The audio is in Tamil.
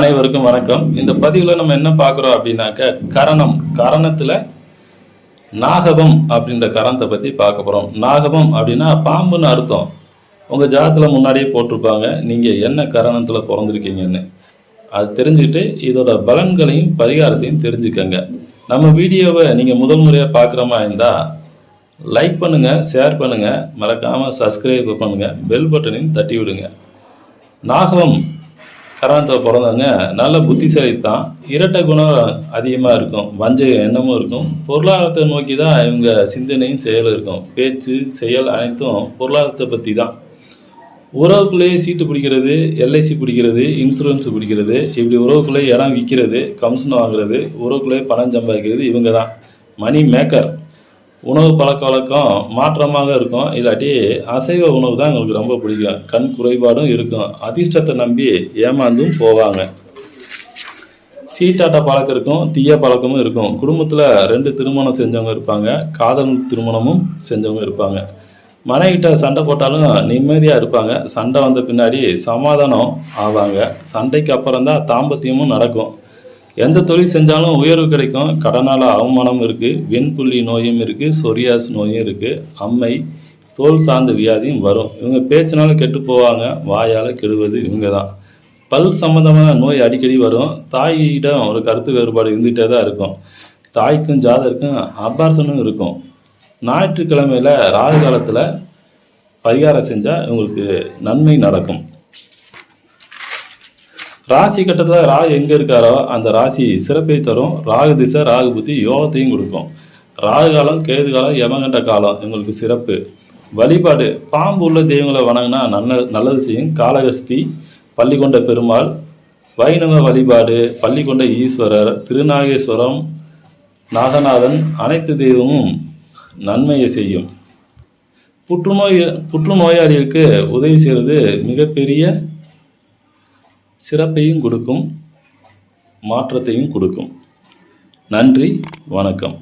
அனைவருக்கும் வணக்கம். இந்த பதிவில் நம்ம என்ன பார்க்குறோம் அப்படின்னாக்க கரணம். கரணத்தில் நாகபம் அப்படின்ற கரணத்தை பற்றி பார்க்க போகிறோம் நாகபம் அப்படின்னா பாம்புன்னு அர்த்தம். உங்கள் ஜாதத்தில் முன்னாடியே போட்டிருப்பாங்க. நீங்கள் என்ன கரணத்தில் பிறந்திருக்கீங்கன்னு. அது தெரிஞ்சுக்கிட்டு இதோட பலன்களையும் பரிகாரத்தையும் தெரிஞ்சுக்கங்க. நம்ம வீடியோவை நீங்கள் முதல் முறையாக பார்க்குற மாதிரி இருந்தால் லைக் பண்ணுங்கள் ஷேர் பண்ணுங்கள் மறக்காமல் சப்ஸ்கிரைப் பண்ணுங்கள் பெல் பட்டனையும் தட்டி விடுங்க. நாகவம் கரணத்தில் பிறந்தவங்க நல்ல புத்திசாலி தான். இரட்டை குணம் அதிகமாக இருக்கும். வஞ்சகம் எண்ணமும் இருக்கும். பொருளாதாரத்தை நோக்கி தான் இவங்க சிந்தனையும் செயலும் இருக்கும். பேச்சு செயல் அனைத்தும் பொருளாதாரத்தை பற்றி தான். உறவுக்குள்ளேயே சீட்டு பிடிக்கிறது எல்ஐசி பிடிக்கிறது இன்சூரன்ஸ் பிடிக்கிறது இப்படி உறவுக்குள்ளேயே இடம் விற்கிறது கம்சன் வாங்குறது உறவுக்குள்ளேயே பணம் சம்பாதிக்கிறது இவங்க தான். Money maker. உணவு பழக்க வழக்கம் மாற்றமாக இருக்கும். இல்லாட்டி அசைவ உணவு தான் எங்களுக்கு ரொம்ப பிடிக்கும். கண் குறைபாடும் இருக்கும். அதிர்ஷ்டத்தை நம்பி ஏமாந்தும் போவாங்க. சீட்டாட்ட பழக்கம் இருக்கும் தீய பழக்கமும் இருக்கும். குடும்பத்தில் ரெண்டு திருமணம் செஞ்சவங்க இருப்பாங்க. காதல் திருமணமும் செஞ்சவங்க இருப்பாங்க. மனைவிட்ட சண்டை போட்டாலும் நிம்மதியாக இருப்பாங்க. சண்டை வந்த பின்னாடி சமாதானம் ஆவாங்க. சண்டைக்கு அப்புறம் தான் தாம்பத்தியமும் நடக்கும். எந்த தொழில் செஞ்சாலும் உயர்வு கிடைக்கும். கடனால் அவமானம் இருக்குது வெண்புள்ளி நோயும் இருக்குது சொரியாஸ் நோயும் இருக்குது அம்மை தோல் சார்ந்த வியாதியும் வரும். இவங்க பேச்சினால கெட்டு போவாங்க. வாயால் கெடுவது இவங்க தான் பல் சம்மந்தமான நோய் அடிக்கடி வரும். தாயிடம் ஒரு கருத்து வேறுபாடு இருந்துகிட்டே தான் இருக்கும். தாய்க்கும் ஜாதருக்கும் அபார்சனும் இருக்கும். ஞாயிற்றுக்கிழமையில் ராகு காலத்தில் பரிகாரம் செஞ்சால் இவங்களுக்கு நன்மை நடக்கும். ராசி கட்டத்தில் ராகு எங்கே இருக்காரோ அந்த ராசி சிறப்பை தரும். ராகு திசை ராகு புத்தி யோகத்தையும் கொடுக்கும். ராகு காலம் கேது காலம் யமகண்ட காலம் எங்களுக்கு சிறப்பு. வழிபாடு பாம்பு உள்ள தெய்வங்களை வணங்கினா நல்ல நல்லது செய்யும். காளகஸ்தி பள்ளிக்கொண்ட பெருமாள் வைணவ வழிபாடு பள்ளிக்கொண்ட ஈஸ்வரர் திருநாகேஸ்வரம் நாகநாதன் அனைத்து தெய்வமும் நன்மையை செய்யும். புற்றுநோய் புற்றுநோயாளிகளுக்கு உதவி செய்கிறது மிகப்பெரிய சிறப்பையும் கொடுக்கும் மாற்றத்தையும் கொடுக்கும். நன்றி வணக்கம்.